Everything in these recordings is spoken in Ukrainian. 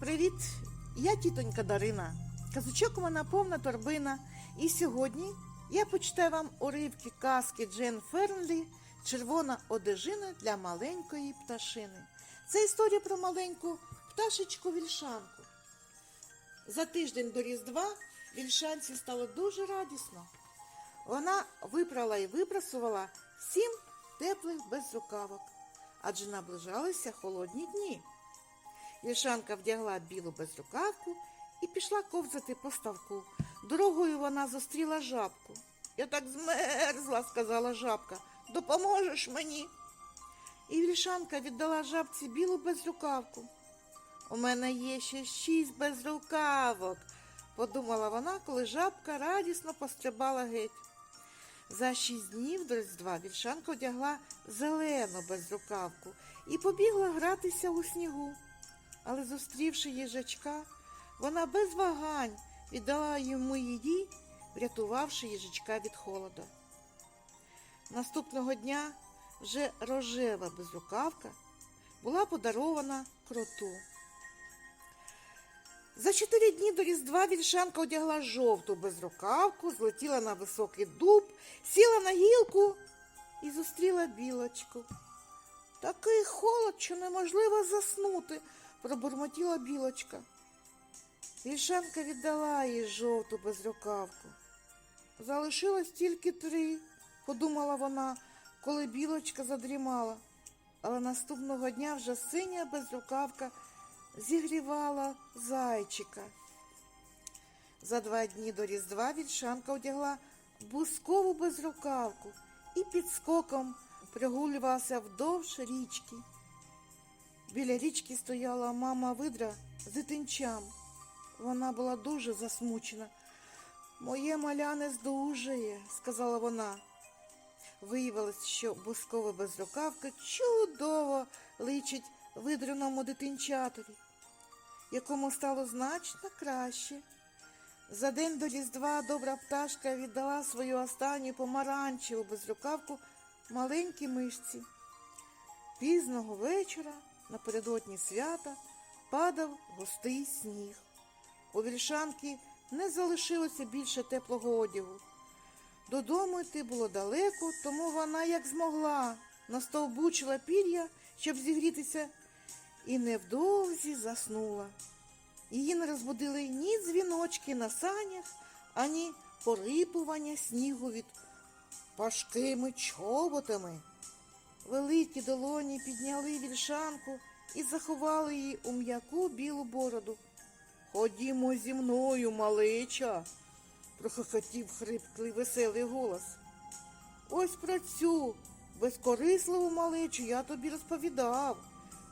Привіт! Я тітонька Дарина. Казочок у мене повна торбина. І сьогодні я почитаю вам уривки казки Джен Фернлі Червона одежина для маленької пташини. Це історія про маленьку пташечку вільшанку. За тиждень до Різдва вільшанці стало дуже радісно. Вона випрала і випрасувала сім теплих безрукавок, адже наближалися холодні дні. Вільшанка вдягла білу безрукавку і пішла ковзати по ставку. Дорогою вона зустріла жабку. Я так змерзла, сказала жабка. Допоможеш мені? І вільшанка віддала жабці білу безрукавку. У мене є ще шість безрукавок, подумала вона, коли жабка радісно пострибала геть. За шість днів до Різдва вільшанка одягла зелену безрукавку і побігла гратися у снігу. Але зустрівши їжачка, вона без вагань віддала йому її, врятувавши їжачка від холоду. Наступного дня вже рожева безрукавка була подарована кроту. За чотири дні до Різдва вільшанка одягла жовту безрукавку, злетіла на високий дуб, сіла на гілку і зустріла білочку. Такий холод, що неможливо заснути, пробурмотіла білочка. Вільшанка віддала їй жовту безрукавку. Залишилось тільки три, подумала вона, коли білочка задрімала. Але наступного дня вже синя безрукавка зігрівала зайчика. За два дні до Різдва вільшанка одягла бускову безрукавку і під скоком прогулювалася вдовж річки. Біля річки стояла мама видра з дитинчам. Вона була дуже засмучена. Моє маля не здужує, сказала вона. Виявилось, що бускова безрукавка чудово личить видряному дитинчатові, якому стало значно краще. За день до Різдва добра пташка віддала свою останню помаранчеву безрукавку маленькій мишці. Пізного вечора, напередодні свята, падав густий сніг. У вільшанки не залишилося більше теплого одягу. Додому йти було далеко, тому вона, як змогла, настовбучила пір'я, щоб зігрітися, і невдовзі заснула. Її не розбудили ні дзвіночки на санях, ані порипування снігу від важкими чоботами. Великі долоні підняли вільшанку і заховали її у м'яку білу бороду. Ходімо зі мною, малеча, прохохотів хрипкий веселий голос. Ось про цю безкорисливу малечу я тобі розповідав,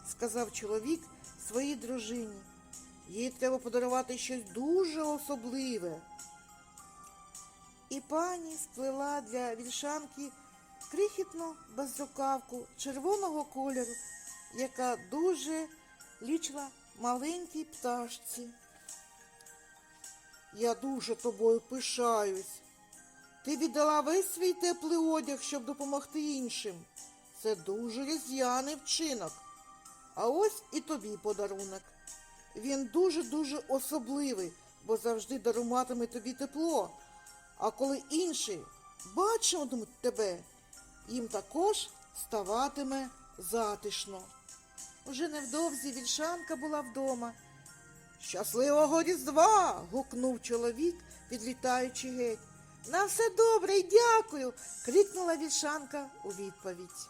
сказав чоловік своїй дружині. Їй треба подарувати щось дуже особливе. І пані сплела для вільшанки крихітну безрукавку червоного кольору, яка дуже лічила маленькій пташці. Я дуже тобою пишаюсь. Ти віддала весь свій теплий одяг, щоб допомогти іншим. Це дуже різдвяний вчинок. А ось і тобі подарунок. Він дуже-дуже особливий, бо завжди даруватиме тобі тепло. А коли інші бачитимуть тебе, їм також ставатиме затишно. Уже невдовзі вільшанка була вдома. Щасливого Різдва. гукнув чоловік, підлітаючи геть. На все добре й дякую. крикнула вільшанка у відповідь.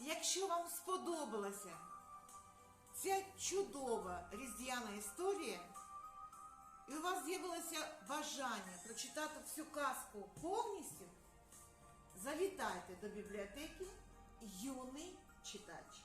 Якщо вам сподобалася ця чудова різдвяна історія, і у вас з'явилося бажання прочитати всю казку повністю, завітайте до бібліотеки юний читач.